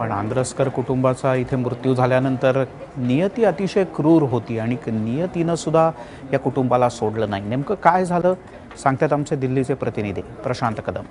पण आंध्रस्कर कुटुंबाचा इथे मृत्यू झाल्यानंतर नियती अतिशय क्रूर होती आणि नियतीनं सुद्धा या कुटुंबाला सोडलं नाही. नेमकं काय झालं? सांगतात आमचे दिल्लीचे प्रतिनिधी प्रशांत कदम.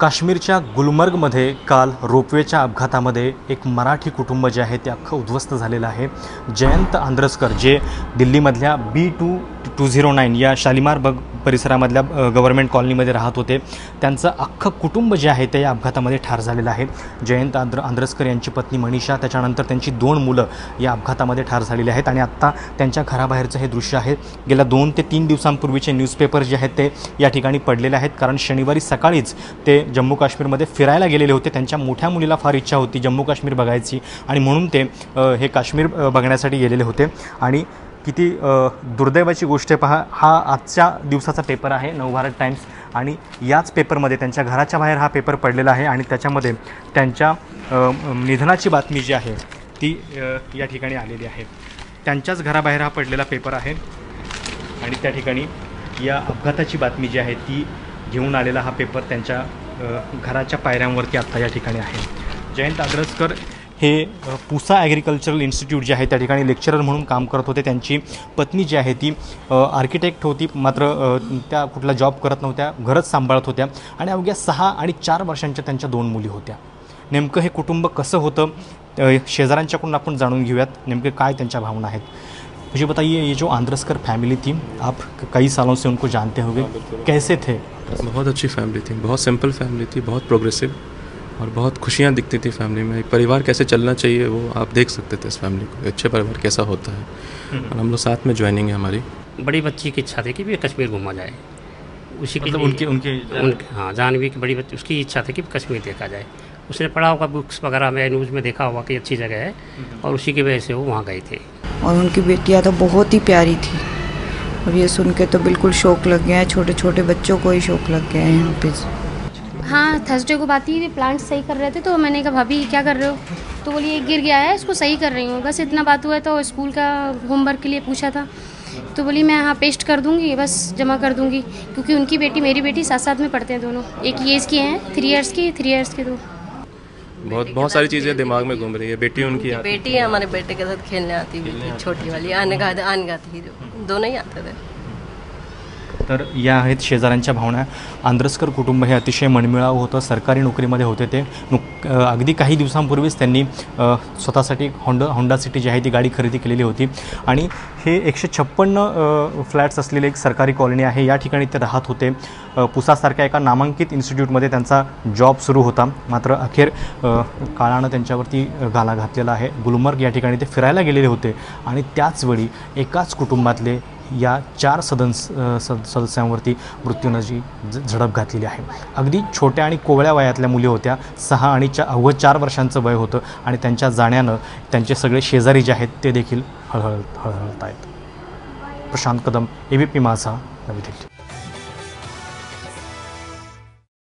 काश्मीरच्या गुलमर्गमध्ये काल रोपवेच्या अपघातामध्ये एक मराठी कुटुंब जे आहे ते अख्खं उद्ध्वस्त झालेलं आहे. जयंत आंद्रस्कर जे दिल्लीमधल्या B two two zero nine या शालिमार बग परिसरामधल्या गव्हर्मेंट कॉलनीमध्ये राहत होते. त्यांचं अख्खं कुटुंब जे आहे ते या अपघातामध्ये ठार झालेलं आहे. जयंत आंद्र आंद्रस्कर यांची पत्नी मनीषा त्याच्यानंतर त्यांची दोन मुलं या अपघातामध्ये ठार झालेली आहेत. आणि आत्ता त्यांच्या घराबाहेरचं हे दृश्य आहे. गेल्या दोन ते तीन दिवसांपूर्वीचे न्यूजपेपर जे आहेत ते या ठिकाणी पडलेले आहेत. कारण शनिवारी सकाळीच ते जम्मू काश्मीरमध्ये फिरायला गेलेले होते. त्यांच्या मोठ्या मुलीला फार इच्छा होती जम्मू काश्मीर बघायची. आणि म्हणून ते हे काश्मीर बघण्यासाठी गेलेले होते. आणि किती दुर्दैवाची गोष्ट आहे पहा हा आजच्या दिवसाचा पेपर आहे नवभारत टाईम्स आणि याच पेपरमध्ये त्यांच्या घराच्या बाहेर हा पेपर पडलेला आहे आणि त्याच्यामध्ये त्यांच्या निधनाची बातमी जी आहे ती या ठिकाणी आलेली आहे. त्यांच्याच घराबाहेर हा पडलेला पेपर आहे आणि त्या ठिकाणी या अपघाताची बातमी जी आहे ती घेऊन आलेला हा पेपर त्यांच्या घराच्या पायऱ्यांवरती आत्ता या ठिकाणी आहे. जयंत आग्रसकर हे पुसा ॲग्रिकल्चरल इन्स्टिट्यूट जे आहे त्या ठिकाणी लेक्चरर म्हणून काम करत होते. त्यांची पत्नी जी आहे ती आर्किटेक्ट होती. मात्र त्या कुठला जॉब करत नव्हत्या. घरच सांभाळत होत्या. आणि अवघ्या सहा आणि चार वर्षांच्या त्यांच्या दोन मुली होत्या. नेमकं हे कुटुंब कसं होतं शेजाऱ्यांच्याकडून आपण जाणून घेऊयात. नेमके काय त्यांच्या भावना आहेत. मुझे बताइए ये जो आंद्रस्कर फैमिली थी आप कई सालों से उनको जानते होंगे. कैसे थे? बहुत अच्छी फैमिली थी. बहुत सिंपल फैमिली थी. बहुत प्रोग्रेसिव और बहुत खुशियाँ दिखती थी फैमिली में। एक परिवार कैसे चलना चाहिए वो आप देख सकते थे इस फैमिली को। अच्छे परिवार कैसा होता है। और हम लोग साथ में ज्वाइनिंग है हमारी। बड़ी बच्ची की इच्छा थी कि भी कश्मीर घूमा जाए। उसी के मतलब उनके उनके उनके हाँ जानवी की बड़ी बच्ची उसकी इच्छा थी कि कश्मीर देखा जाए। उसने पढ़ा होगा बुक्स वगैरह में न्यूज़ में देखा होगा कि अच्छी जगह है। और उसी की वजह से वो वहाँ गए थे। और उनकी बेटियाँ तो बहुत ही प्यारी थी। और ये सुन के तो बिल्कुल शौक लग गया है। छोटे छोटे बच्चों को ही शौक लग गया है यहाँ पे। हाँ थर्सडे को बात ही प्लांट सही कर रहे थे तो मैंने कहा भाभी क्या कर रहे हो? तो बोली ये गिर गया है इसको सही कर रही हूँ बस इतना बात हुआ है तो स्कूल का होमवर्क के लिए पूछा था। तो बोली मैं हाँ पेस्ट कर दूँगी बस जमा कर दूँगी क्योंकि उनकी बेटी मेरी बेटी साथ साथ में पढ़ते हैं दोनों एक ही एज इसकी हैं थ्री इयर्स की थ्री इयर्स के दो। बहुत बहुत सारी चीज़ें दिमाग में घूम रही है बेटी उनकी बेटी हमारे बेटे के साथ खेलने आती हुई छोटी वाली आने का आने का थी दोनों ही आते थे। तर या आहेत शेजाऱ्यांच्या भावना. आंद्रस्कर कुटुंब हे अतिशय मनमिळावं होतं. सरकारी नोकरीमध्ये होते ते. नुक अगदी काही दिवसांपूर्वीच त्यांनी स्वतःसाठी होंडा होंडा सिटी जी आहे ती गाडी खरेदी केलेली होती. आणि हे एकशे छप्पन्न फ्लॅट्स असलेले एक सरकारी कॉलनी आहे. या ठिकाणी ते राहत होते. पुसासारख्या एका नामांकित इन्स्टिट्यूटमध्ये त्यांचा जॉब सुरू होता. मात्र अखेर काळानं त्यांच्यावरती घाला घातलेला आहे. गुलमर्ग या ठिकाणी ते फिरायला गेलेले होते. आणि त्याचवेळी एकाच कुटुंबातले या चार सदन सद सदस्यांवरती मृत्यूनं जी झडप घातलेली आहे. अगदी छोट्या आणि कोवळ्या वयातल्या मुली होत्या. सहा आणि चा अवघं चार वर्षांचं वय होतं आणि त्यांच्या जाण्यानं त्यांचे सगळे शेजारी जे आहेत ते देखील हळहळ हळहळत आहेत Prashant Kadam A B P Majha Navi Delhi.